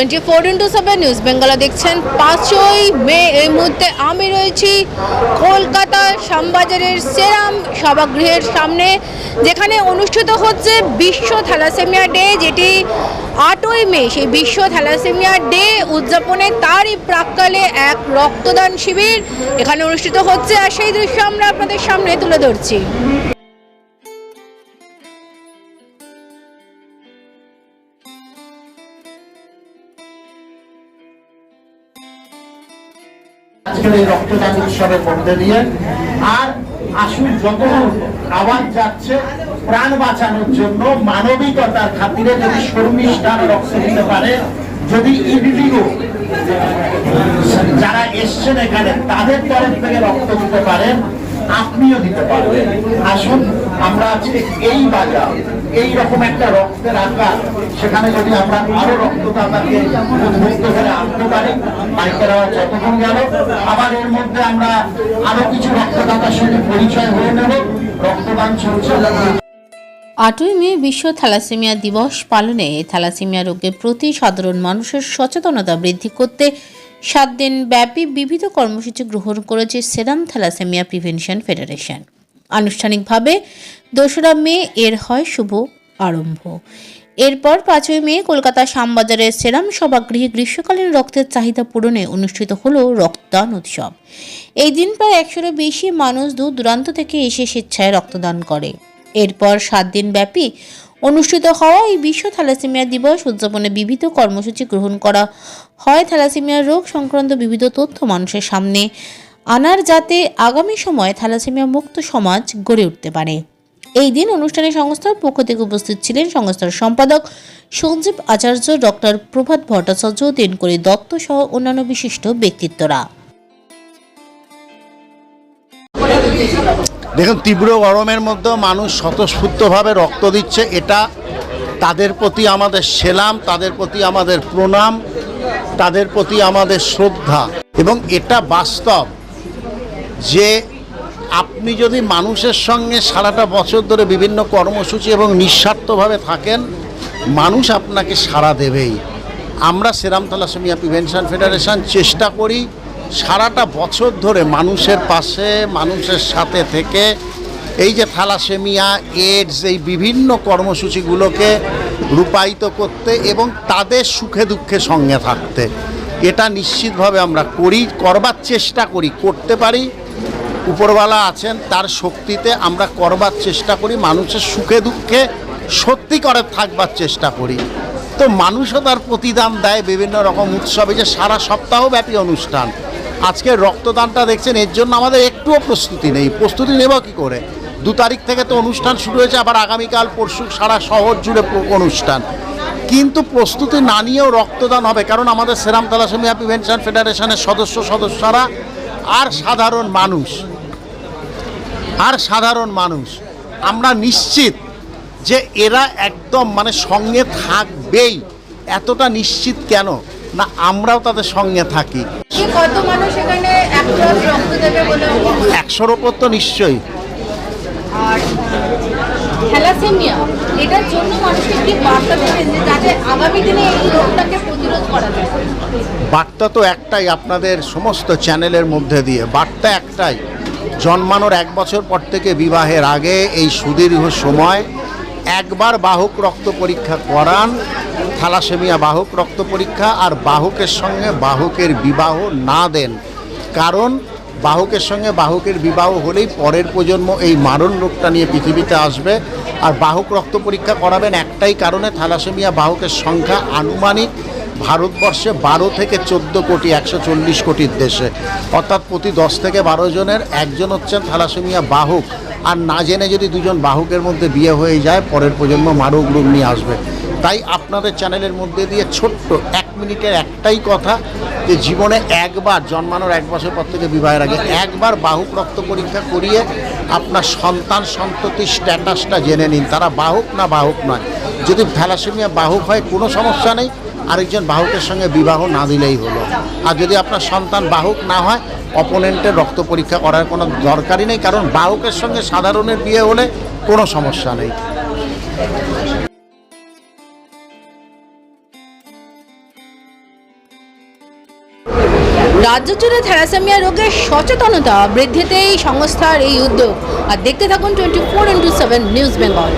Twenty four into seven news Bengal দেখছেন পাঁচই মে এই মুহূর্তে আমি রয়েছি কলকাতা শ্যামবাজারের সেরাম সভাগৃহের সামনে, যেখানে অনুষ্ঠিত হচ্ছে বিশ্ব থ্যালাসেমিয়া ডে, যেটি আটই মে, সেই বিশ্ব থ্যালাসেমিয়া ডে উদযাপনে তারই প্রাককালে এক রক্তদান শিবির এখানে অনুষ্ঠিত হচ্ছে। আর সেই দৃশ্য আমরা আপনাদের সামনে তুলে ধরছি। আজকের এই রক্তদান উৎসবের মধ্যে দিয়ে। আর আসুন যত আওয়াজ যাচ্ছে, প্রাণ বাঁচানোর জন্য মানবিকতার খাতিরে যদি শর্মিষ্ঠান রক্ত দিতে পারে, যদি ইন্ডিগো যারা এসছেন এখানে, তাদের তরফ থেকে রক্ত দিতে পারেন। আপনিও দিতে পারবেন। আসুন, আমরা আজকে এই বাজার, এই রকম একটা রক্তের আকার, সেখানে যদি আমরা আরও রক্তদাতাকে উদ্বুদ্ধ করে আনতে পারি মাইকের যতক্ষণ গেল, আবার এর মধ্যে আমরা আরও কিছু রক্তদাতার সঙ্গে পরিচয় হয়ে নেব। রক্তদান চলছে। আটই মে বিশ্ব থ্যালাসেমিয়া দিবস পালনে থ্যালাসেমিয়া রোগের প্রতি সাধারণ মানুষের সচেতনতা বৃদ্ধি করতে সাত দিন ব্যাপী বিবিধ কর্মসূচি গ্রহণ করেছে সেরাম থ্যালাসেমিয়া প্রিভেনশন ফেডারেশন। আনুষ্ঠানিকভাবে দোসরা মে এর হয় শুভ আরম্ভ। এরপর পাঁচই মে কলকাতা শ্যামবাজারের সেরাম সভাগৃহে গ্রীষ্মকালীন রক্তের চাহিদা পূরণে অনুষ্ঠিত হল রক্তদান উৎসব। এই দিন প্রায় একশোরও বেশি মানুষ দূর দূরান্ত থেকে এসে স্বেচ্ছায় রক্তদান করে। এরপর সাত দিন ব্যাপী অনুষ্ঠিত হওয়া এই বিশ্ব থ্যালাসেমিয়া দিবস উদযাপনে বিবিধ কর্মসূচি গ্রহণ করা হয় থ্যালাসেমিয়া রোগ সংক্রান্ত বিবিধ তথ্য মানুষের সামনে। আনার যাতে আগামী সময়ে থ্যালাসেমিয়া মুক্ত সমাজ গড়ে উঠতে পারে। এই দিন অনুষ্ঠানে সংস্থার পক্ষ থেকে উপস্থিত ছিলেন সংস্থার সম্পাদক সঞ্জীব আচার্য, ডক্টর প্রভাত ভট্টাচার্য দিনকরি দত্ত সহ অন্যান্য বিশিষ্ট ব্যক্তিত্বরা। দেখুন, তীব্র গরমের মধ্যেও মানুষ স্বতঃস্ফূর্তভাবে রক্ত দিচ্ছে। এটা তাদের প্রতি আমাদের সেলাম, তাদের প্রতি আমাদের প্রণাম, তাদের প্রতি আমাদের শ্রদ্ধা। এবং এটা বাস্তব যে আপনি যদি মানুষের সঙ্গে সারাটা বছর ধরে বিভিন্ন কর্মসূচি এবং নিঃস্বার্থভাবে থাকেন, মানুষ আপনাকে সাড়া দেবেই। আমরা সেরাম থ্যালাসেমিয়া প্রিভেনশন ফেডারেশন চেষ্টা করি সারাটা বছর ধরে মানুষের পাশে, মানুষের সাথে থেকে এই যে থ্যালাসেমিয়া এইডস এই বিভিন্ন কর্মসূচিগুলোকে রূপায়িত করতে এবং তাদের সুখে দুঃখে সঙ্গে থাকতে। এটা নিশ্চিতভাবে আমরা করি, করবার চেষ্টা করি, করতে পারি। উপরওয়ালা আছেন, তার শক্তিতে আমরা করবার চেষ্টা করি, মানুষের সুখে দুঃখে সত্যি করে থাকবার চেষ্টা করি। তো মানুষও তার প্রতিদান দেয় বিভিন্ন রকম উৎসবে, যে সারা সপ্তাহব্যাপী অনুষ্ঠান। আজকে রক্তদানটা দেখছেন, এর জন্য আমাদের একটুও প্রস্তুতি নেই। প্রস্তুতি নেব কী করে? দু তারিখ থেকে তো অনুষ্ঠান শুরু হয়েছে, আবার আগামীকাল, পরশু সারা শহর জুড়ে অনুষ্ঠান। কিন্তু প্রস্তুতি না নিয়েও রক্তদান হবে, কারণ আমাদের সেরাম থ্যালাসেমিয়া প্রিভেনশন ফেডারেশনের সদস্য, সদস্যরা আর সাধারণ মানুষ। আর সাধারণ মানুষ। আমরা নিশ্চিত যে এরা একদম মানে সঙ্গে থাকবেই। এতটা নিশ্চিত কেন? না, আমরাও তাদের সঙ্গে থাকি। কত মানুষ এখানে রক্ত দেবে বলে একশোর ওপর তো নিশ্চয়ই। আর থ্যালাসেমিয়া এটার জন্য মানুষকে কি বার্তা দেবেন যে যাতে আগামী দিনে এই রোগটাকে প্রতিরোধ করা যায়? বার্তা তো একটাই আপনাদের সমস্ত চ্যানেলের মধ্যে দিয়ে। বার্তা একটাই জন্মানোর এক বছর পর থেকে বিবাহের আগে এই সুদীর্ঘ সময় একবার বাহক রক্ত পরীক্ষা করান, থ্যালাসেমিয়া বাহক রক্ত পরীক্ষা আর বাহকের সঙ্গে বাহকের বিবাহ না দেন। কারণ বাহকের সঙ্গে বাহকের বিবাহ হলেই পরের প্রজন্ম এই মারণ রোগটা নিয়ে পৃথিবীতে আসবে। আর বাহক রক্ত পরীক্ষা করাবেন একটাই কারণে, থ্যালাসেমিয়া বাহকের সংখ্যা আনুমানিক ভারতবর্ষে বারো থেকে চোদ্দ কোটি, একশো চল্লিশ কোটির দেশে। অর্থাৎ প্রতি দশ থেকে বারো জনের একজন হচ্ছেন থ্যালাসেমিয়া বাহক। আর না জেনে যদি দুজন বাহকের মধ্যে বিয়ে হয়ে যায়, পরের প্রজন্ম মারক রোগ নিয়ে আসবে। তাই আপনাদের চ্যানেলের মধ্যে দিয়ে ছোট্ট এক মিনিটের একটাই কথা যে জীবনে একবার, জন্মানোর এক বছর পর থেকে বিবাহের আগে একবার বাহুক রক্ত পরীক্ষা করিয়ে আপনার সন্তান সন্ততির স্ট্যাটাসটা জেনে নিন। তারা বাহক না বাহক নয়। যদি থ্যালাসেমিয়া বাহক হয়, কোনো সমস্যা নেই। আরেকজন বাহকের সঙ্গে বিবাহ না দিলেই হলো। আর যদি আপনার সন্তান বাহক না হয় অপোনেন্টের রক্ত পরীক্ষা করার কোনো দরকারই নেই, কারণ বাহকের সঙ্গে সাধারণের বিয়ে হলে কোনো সমস্যা নেই। রাজ্য জুড়ে থ্যালাসেমিয়া রোগের সচেতনতা বৃদ্ধিতেই সংস্থার এই উদ্যোগ। আর দেখতে থাকুন twenty four into seven news Bengal.